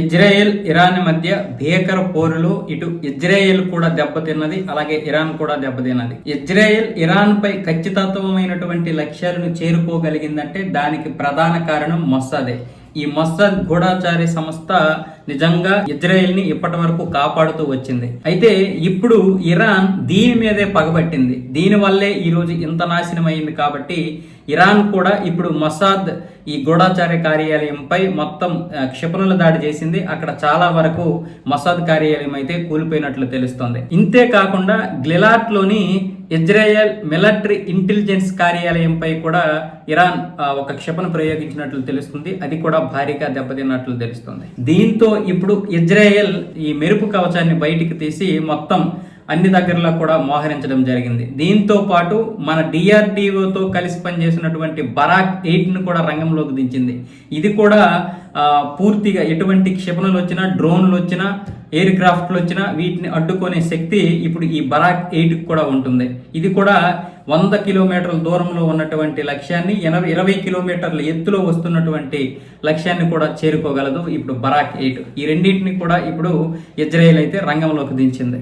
Israel Iran మధ్య భీకర పోరులో ఇటు ఇజ్రాయెల్ కూడా దెబ్బతిన్నది అలాగే ఇరాన్ కూడా దెబ్బతిన్నది. ఇజ్రాయెల్ ఇరాన్ పై ఖచ్చితత్వమైనటువంటి లక్ష్యాలను చేరుకోగలిగిందంటే దానికి ప్రధాన కారణం మొస్సాదే. ఈ మొస్సాద్ గూఢాచారి సంస్థ నిజంగా ఇజ్రాయెల్ని ఇప్పటి వరకు కాపాడుతూ వచ్చింది. అయితే ఇప్పుడు ఇరాన్ దీని మీదే పగబట్టింది. దీని వల్లే ఈ రోజు ఇంత నాశనం అయింది కాబట్టి ఇరాన్ కూడా ఇప్పుడు మొసాద్ ఈ గూఢాచార్య కార్యాలయంపై మొత్తం ఆ, క్షిపణుల దాడి చేసింది. అక్కడ చాలా వరకు మొసాద్ కార్యాలయం అయితే కూలిపోయినట్లు తెలుస్తోంది. ఇంతే కాకుండా గ్లిలాట్లోని లోని ఇజ్రాయెల్ మిలిటరీ ఇంటెలిజెన్స్ కార్యాలయంపై కూడా ఇరాన్ ఒక క్షిపణ ప్రయోగించినట్లు తెలుస్తుంది. అది కూడా భారీగా దెబ్బతిన్నట్లు తెలుస్తుంది. దీంతో ఇప్పుడు ఇజ్రాయెల్ ఈ మెరుపు కవచాన్ని బయటికి తీసి మొత్తం అన్ని దగ్గరలో కూడా మోహరించడం జరిగింది. దీంతో పాటు మన డిఆర్డిఓతో కలిసి పనిచేసినటువంటి బరాక్ ఎయిట్ను కూడా రంగంలోకి దించింది. ఇది కూడా పూర్తిగా ఎటువంటి క్షిపణులు వచ్చినా డ్రోన్లు వచ్చినా ఎయిర్ క్రాఫ్ట్లు వచ్చినా వీటిని అడ్డుకునే శక్తి ఇప్పుడు ఈ బరాక్ ఎయిట్కి కూడా ఉంటుంది. ఇది కూడా వంద కిలోమీటర్ల దూరంలో ఉన్నటువంటి లక్ష్యాన్ని ఎనభై ఇరవై కిలోమీటర్ల ఎత్తులో వస్తున్నటువంటి లక్ష్యాన్ని కూడా చేరుకోగలదు ఇప్పుడు బరాక్ ఎయిట్. ఈ రెండింటిని కూడా ఇప్పుడు ఇజ్రాయెల్ అయితే రంగంలోకి దించింది.